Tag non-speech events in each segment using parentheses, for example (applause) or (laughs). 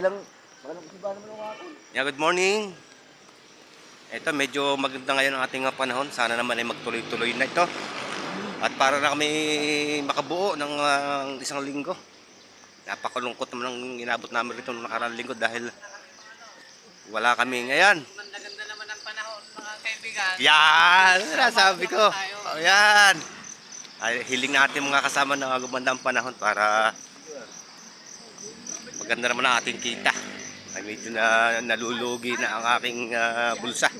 Kailang, kailang iba naman ang hapon. Yeah, good morning. Ito, medyo maganda ngayon ang ating panahon. Sana naman ay magtuloy-tuloy na ito. At para na kami makabuo ng ah, isang linggo. Napakalungkot naman ang inabot namin rito noong nakaraang linggo dahil wala kami ngayon. Maganda naman ang panahon, mga kaibigan. Yan! Sabi ko. Oh, yan! Ay, hiling natin mga kasama na gumanda ang panahon para maganda naman ang ating kita. Ay medyo na nalulugi na ang aking ah, bulsa. (laughs)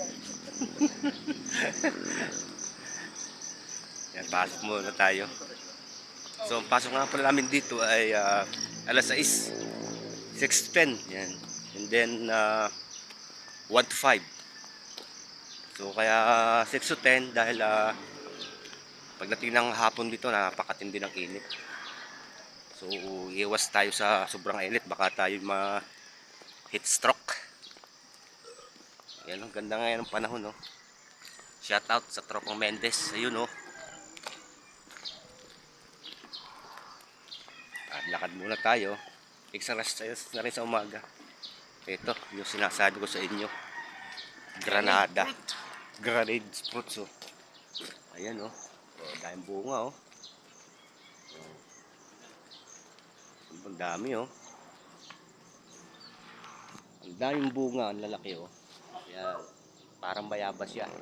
yan, pasok muna tayo. So, ang pasok nga pala namin dito ay ah, alas 6. 6.10. Yan. And then, uh, 1 to 5. So kaya 6 to 10 dahil ah, pagdating ng hapon dito napakatindi ng init. So iwas tayo sa sobrang init baka tayo ma heat stroke. Yan ang ganda ngayon ng panahon no. Shout out sa Tropang Mendes. Ayun no. At lakad muna tayo. Exercise na rin sa umaga. Ito, yung sinasabi ko sa inyo. Granada. Granade fruits oh. Ayan oh. Oh, daming bunga oh. Oh. Dami oh. Ang daming bunga, ang lalaki oh. Ayan. Parang bayabas yan.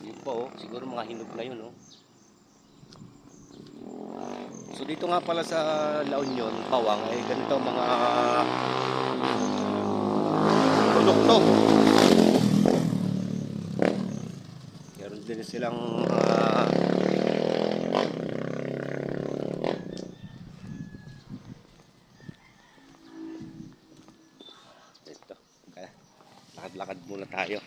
Yun po oh. Siguro mga hinog na yun oh. So dito nga pala sa La Union, Pawang, ay ganito mga produkto. Meron din silang ah, ito. Kaya, lakad-lakad muna tayo.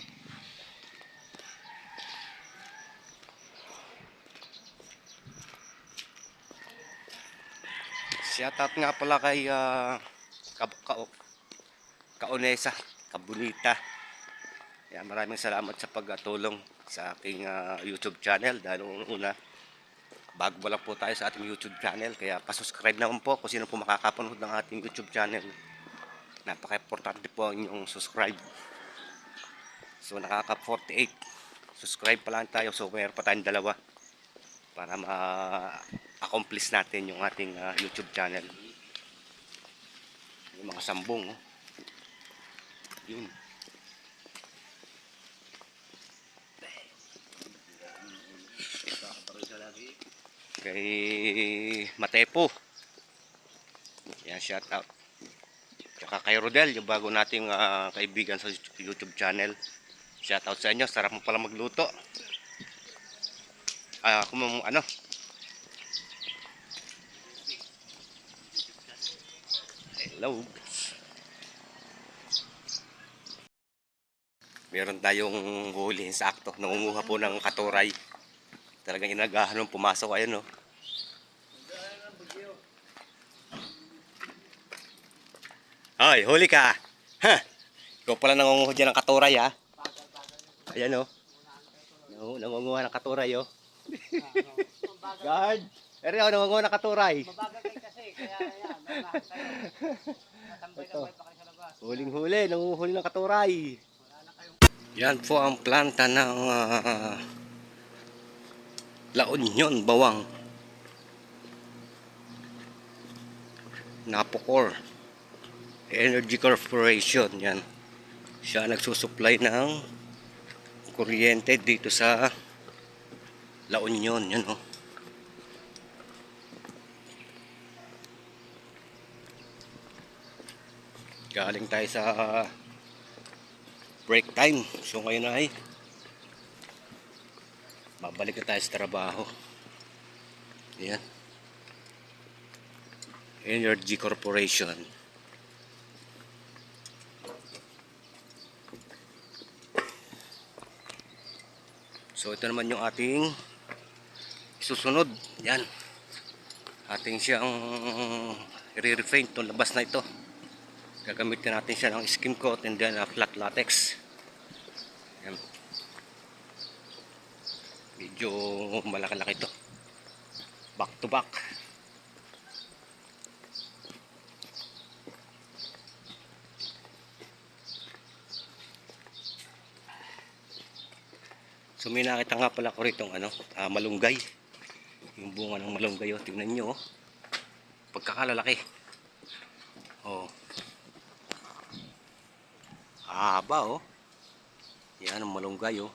Shoutout nga pala kay ah, ka, ka, Kaonesa, Kabunita. Yan, maraming salamat sa pagtulong sa aking ah, YouTube channel dahil una bago lang po tayo sa ating YouTube channel kaya pasubscribe naman po kung sino po makakapanood ng ating YouTube channel napaka-importante po ang inyong subscribe so nakaka 48 subscribe pa lang tayo so mayroon pa tayong dalawa para ma-accomplish natin yung ating ah, YouTube channel yung mga sambong oh. yun kay Matepo. Yan, shout out. Tsaka kay Rodel, yung bago nating ah, kaibigan sa YouTube channel. Shout out sa inyo, sarap mo pala magluto. Ah, kung ano. Hello. Meron tayong hulihin sa akto. Nangunguha po ng katuray. Talagang inagahan nung pumasok ayun no. Hoy, huli ka. Ha? Ikaw pala nangunguha dyan ng katuray ha. Ayan o. Nangu- Nangunguha ng katuray (laughs) o. Guard. Ere o, nangunguha ng katuray. Mabagal kayo kasi, kaya yan, mamahan kayo. Matambay-tambay pa kayo sa labas. Huling huli, nanguhuli ng katuray. Na Yan po ang planta ng ah, La Union, Bawang. Napocor. Energy Corporation, yan. Siya nagsusupply ng kuryente dito sa La Union, yan oh. Galing tayo sa break time. So ngayon ay babalik na tayo sa trabaho. Yan. Energy Corporation. So ito naman yung ating susunod. Yan. Ating siyang i-refrain itong labas na ito. Gagamitin natin siya ng skim coat and then uh, flat latex. Yan. Medyo malaki-laki ito. Back to back. So may nakita nga pala ko rito ano, ah, malunggay. Yung bunga ng malunggay oh, tingnan nyo oh. Pagkakalalaki. Oh. Haba oh. Yan ang malunggay oh.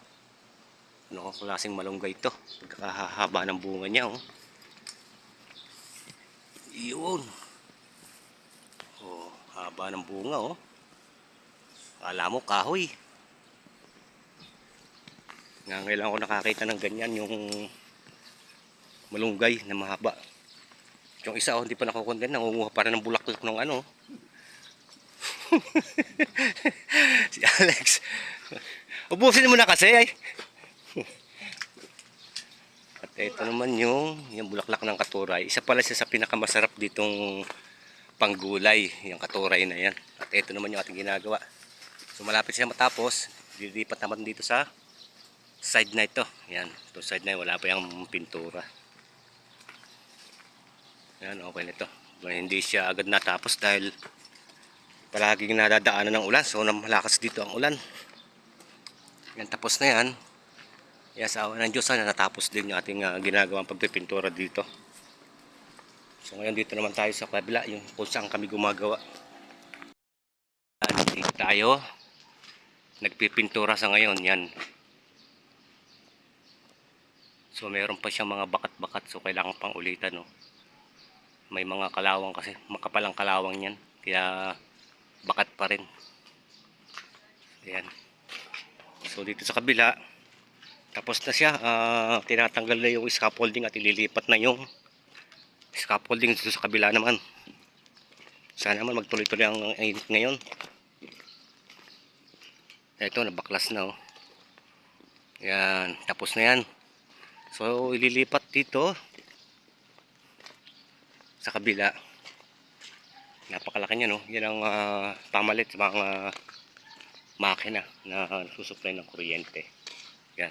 Ano kung klaseng malunggay to? Pagkakahaba ng bunga niya oh. Yun. Oh, haba ng bunga oh. Kala mo kahoy. Nga ngayon ako nakakita ng ganyan yung malunggay na mahaba. Yung isa oh, hindi pa nakukunden, nangunguha pa rin ng bulaklak ng ano. (laughs) si Alex. Ubusin mo na kasi ay. At ito naman yung, yung bulaklak ng katuray. Isa pala siya sa pinakamasarap ditong panggulay, yung katuray na yan. At ito naman yung ating ginagawa. So malapit siya matapos, dilipat naman dito sa side na ito. Yan, ito side na wala pa yung pintura. Yan, okay na ito. Hindi siya agad natapos dahil palaging nadadaanan ng ulan. So malakas dito ang ulan. Yan, tapos na yan. Yan, sa awa ng Diyos na natapos din yung ating ah, ginagawang pagpipintura dito. So ngayon dito naman tayo sa kabila, yung kung saan kami gumagawa. Yan, dito tayo. Nagpipintura sa ngayon, yan. So meron pa siyang mga bakat-bakat so kailangan pang ulitan no. May mga kalawang kasi makapalang kalawang yan kaya bakat pa rin. Ayan. So dito sa kabila tapos na siya ah, tinatanggal na yung scaffolding at ililipat na yung scaffolding dito sa kabila naman. Sana naman magtuloy-tuloy ang init ngayon. Ito nabaklas na oh. Yan, tapos na yan. So, ililipat dito sa kabila. Napakalaki niya, no? Yan ang ah, pamalit sa mga makina na susupply ng kuryente. Yan.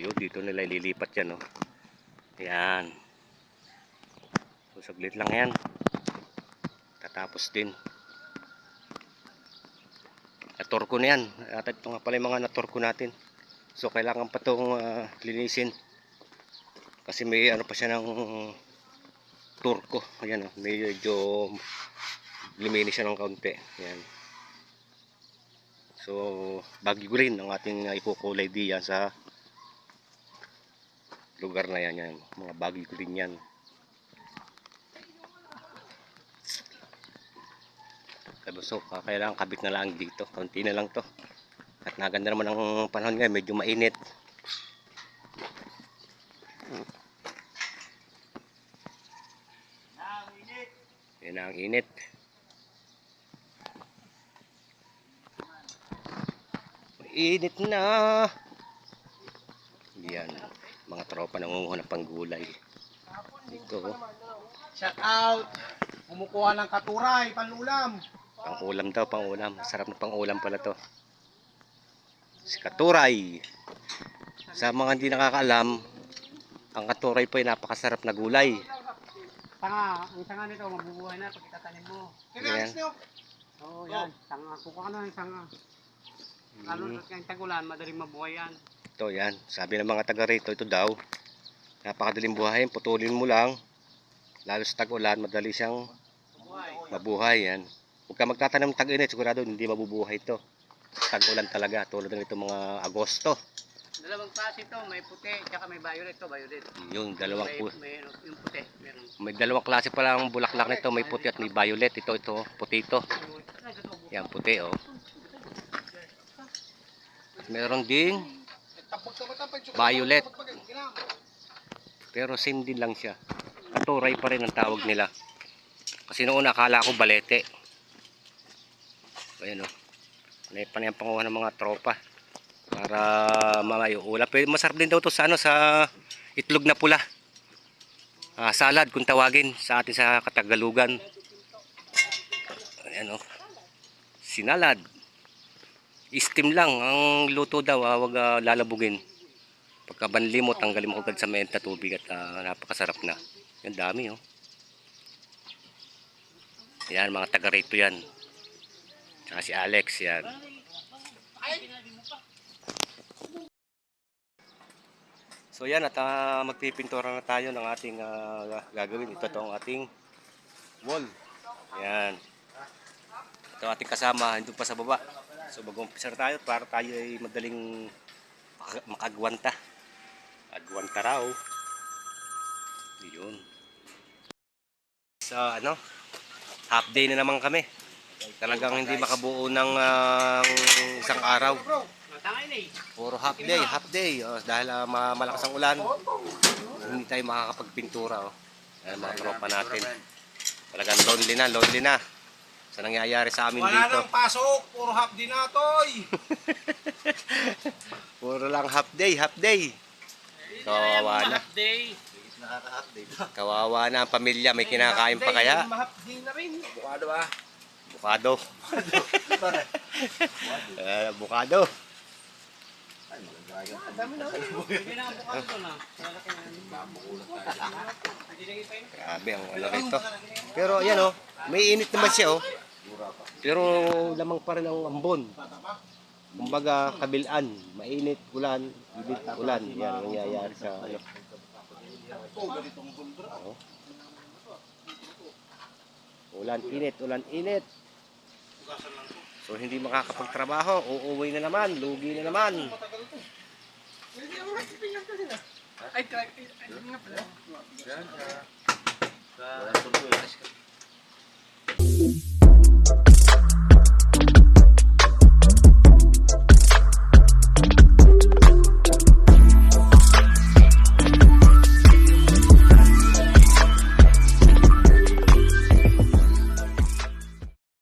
Yun, dito nila ililipat yan, no? Yan. So, saglit lang yan. Tatapos din. Natorko na yan. At ito nga pala yung mga natorko natin. So kailangan pa itong ah, linisin. Kasi may ano pa siya ng turko. Ayan oh, medyo luminis siya ng kaunti. Ayan. So bago rin ang ating uh, ikukulay diyan sa lugar na yan. yan. Mga bagay ko rin yan. Sabi, So, ah, kailangan kabit na lang dito. Kaunti na lang to. At naganda naman ang panahon ngayon. Medyo mainit. Yan ang init. Init na. Yan. Mga tropa nangunguha ng panggulay. Ito. oh. Shout out! Kumukuha ng katuray, panulam. Pang ulam daw, pang ulam. Sarap na pang ulam pala to. Si Katuray. Sa mga hindi nakakaalam, ang katuray po ay napakasarap na gulay. Tanga, ang tanga nito, mabubuhay na pag itatanim mo. Ayan. Oo, yan. Tanga. Kukuha ka na ng tanga. Lalo Mm. na kayong tagulan, madaling mabuhay yan. Ito yan. Sabi ng mga taga rito, ito daw. Napakadaling buhayin. Putulin mo lang. Lalo sa tag-ulan, madali siyang Mabuhay. mabuhay yan. Huwag ka magtatanim tag-init, sigurado hindi mabubuhay ito. Tag-ulan talaga, tulad ng ito mga Agosto. Dalawang klase ito, may puti, tsaka may violet to, violet. Yung dalawang may, may, ano, yung puti, meron. may dalawang klase pala ang bulaklak nito, may puti at may violet. Ito, ito, puti ito. Yan, puti oh. Meron ding violet. Pero same din lang siya. Katuray pa rin ang tawag nila. Kasi noon akala ko balete. Ayan o. Ano pa na panguha ng mga tropa. Para mamayo ulap. Masarap din daw to sa ano sa itlog na pula. Ah, salad kung tawagin sa atin sa Katagalugan. Ayan o. Sinalad. Steam lang ang luto daw, ah, wag ah, lalabugin. Pagka banli mo, tanggalin mo agad sa menta tubig at ah, napakasarap na. Yan dami oh. Yan, mga taga rito yan. Tsaka si Alex, yan. So yan, at ah, magpipintura na tayo ng ating ah, gagawin. Ito itong ating wall. Yan. Ito ating kasama, hindi pa sa baba. So mag-umpisa tayo para tayo ay madaling maka- makagwanta. Agwanta raw. Yun. Sa ano, half day na naman kami. Talagang hindi makabuo ng ah, isang araw. Puro half day, half day. Oh, dahil ah, ma- malakas ang ulan, hindi tayo makakapagpintura. Oh. Dahil mga tropa natin. Talagang lonely na, lonely na. Sa nangyayari sa amin Wala dito. nang pasok, puro half din na toy. (laughs) Puro lang half day, half day. Kawawa na. Day. Kawawa na ang pamilya. May kinakain pa kaya? Mahap din na rin. Bukado ah. Bukado. Eh, bukado. Pinabukas ko na. Lalaki na. Grabe ang ano rito. Pero ayan oh, may init naman siya oh. Pero lamang pa rin ang ambon. Kumbaga kabilaan, mainit, ulan, init, ulan. Yan ang nangyayari sa ano. Oo. Ulan, init, ulan, init. So hindi makakapagtrabaho, uuwi na naman, lugi na naman. Ay, ay, ay, nga pala.